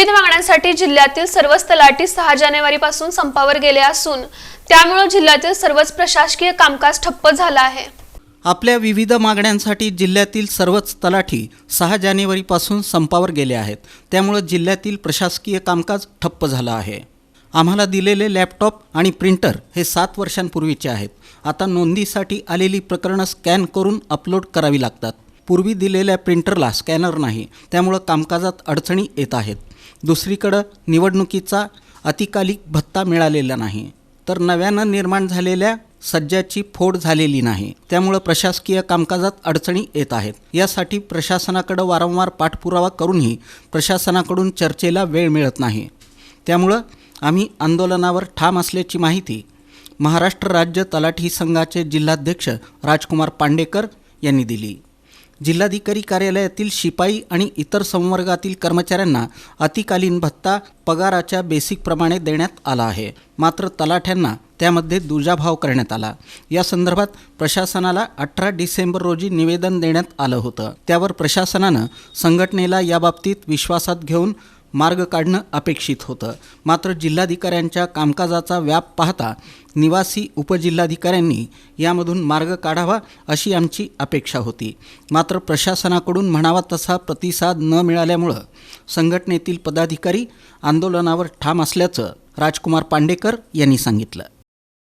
विविध मागण्यांसाठी जिल्ह्यातील सर्वच तलाठी सहा जानेवारीपासून संपावर गेले असून त्यामुळे जिल्ह्यातील सर्वच प्रशासकीय कामकाज ठप्प झालं आहे. आपल्या विविध मागण्यांसाठी जिल्ह्यातील सर्वच तलाठी सहा जानेवारीपासून संपावर गेले आहेत. त्यामुळं जिल्ह्यातील प्रशासकीय कामकाज ठप्प झालं आहे. आम्हाला दिलेले लॅपटॉप आणि प्रिंटर हे सात वर्षांपूर्वीचे आहेत. आता नोंदीसाठी आलेली प्रकरणं स्कॅन करून अपलोड करावी लागतात. पूर्वी दिलेल्या प्रिंटरला स्कॅनर नाही. त्यामुळं कामकाजात अडचणी येत आहेत. दुसरीकडं निवडणुकीचा अतिकालिक भत्ता मिळालेला नाही. तर नव्यानं निर्माण झालेल्या सज्जाची फोड झालेली नाही. त्यामुळं प्रशासकीय कामकाजात अडचणी येत आहेत. यासाठी प्रशासनाकडं वारंवार पाठपुरावा करूनही प्रशासनाकडून चर्चेला वेळ मिळत नाही. त्यामुळं आम्ही आंदोलनावर ठाम असल्याची माहिती महाराष्ट्र राज्य तलाठी संघाचे जिल्हाध्यक्ष राजकुमार पांडेकर यांनी दिली. जिल्हाधिकारी कार्यालयातील शिपाई आणि इतर संवर्गातील कर्मचाऱ्यांना अतिकालीन भत्ता पगाराच्या बेसिकप्रमाणे देण्यात आला आहे. मात्र तलाठ्यांना त्यामध्ये दुजाभाव करण्यात आला. या संदर्भात प्रशासनाला अठरा डिसेंबर रोजी निवेदन देण्यात आलं होतं. त्यावर प्रशासनानं संघटनेला याबाबतीत विश्वासात घेऊन मार्ग काढणं अपेक्षित होतं. मात्र जिल्हाधिकाऱ्यांच्या कामकाजाचा व्याप पाहता निवासी उपजिल्हाधिकाऱ्यांनी यामधून मार्ग काढावा अशी आमची अपेक्षा होती. मात्र प्रशासनाकडून म्हणावा तसा प्रतिसाद न मिळाल्यामुळं संघटनेतील पदाधिकारी आंदोलनावर ठाम असल्याचं राजकुमार पांडेकर यांनी सांगितलं.